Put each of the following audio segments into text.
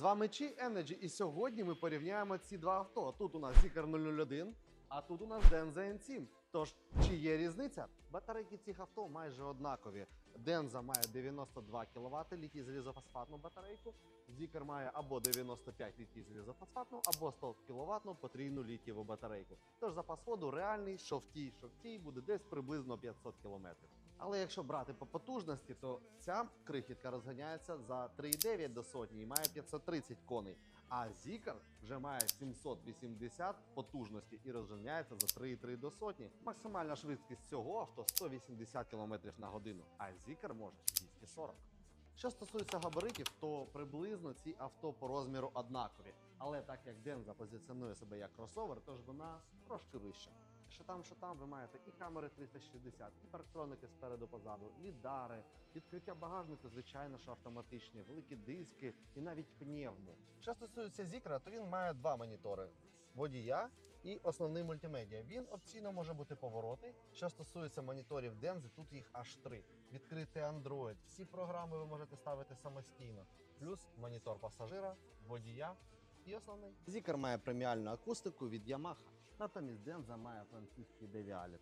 З вами Чи Energy, і сьогодні ми порівняємо ці два авто. Тут у нас Zikr 001, а тут у нас Denza N7. Тож, чи є різниця? Батарейки цих авто майже однакові. Denza має 92 кВт літій залізофосфатну батарейку. Zikr має або 95 літій залізофосфатну, або 100 кВт потрійну літієву батарейку. Тож запас ходу реальний, що в тій, що в тій буде десь приблизно 500 км. Але якщо брати по потужності, то ця крихітка розганяється за 3,9 до сотні і має 530 коней. А Zikr вже має 780 потужності і розганяється за 3,3 до сотні. Максимальна швидкість цього авто 180 км на годину, а Zikr може 240. Що стосується габаритів, то приблизно ці авто по розміру однакові. Але так як Денза позиціонує себе як кросовер, тож вона трошки вища. Що там, що там, ви маєте і камери 360, і парктроники спереду позаду, лідари, відкриття багажника, звичайно, що автоматичні, великі диски і навіть пневму. Що стосується Зікра, то він має два монітори: водія і основний мультимедіа. Він опційно може бути поворотний. Що стосується моніторів Дензи, тут їх аж три. Відкритий Android. Всі програми ви можете ставити самостійно. Плюс монітор пасажира, водія і основний. Зікер має преміальну акустику від Yamaha. Натомість Денза має французький девіаліт.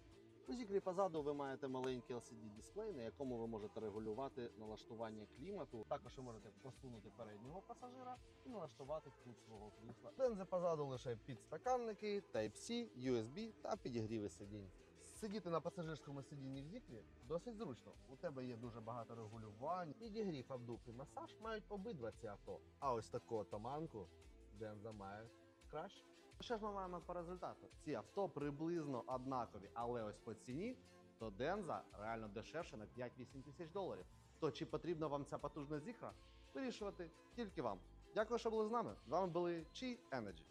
У зікрі позаду ви маєте маленький LCD дисплей, на якому ви можете регулювати налаштування клімату. Також ви можете посунути переднього пасажира і налаштувати кут свого крісла. Дензи позаду лише підстаканники, Type-C, USB та підігріви сидінь. Сидіти на пасажирському сидінні в зікрі досить зручно. У тебе є дуже багато регулювань, підігрів, обдув і масаж мають обидва ці авто. А ось таку отаманку Денза має краще. Що ж ми маємо по результату? Ці авто приблизно однакові, але ось по ціні то Денза реально дешевше на 5-8 тисяч доларів. То чи потрібна вам ця потужна зіхра? Вирішувати тільки вам. Дякую, що були з нами. З вами були Чи Energy.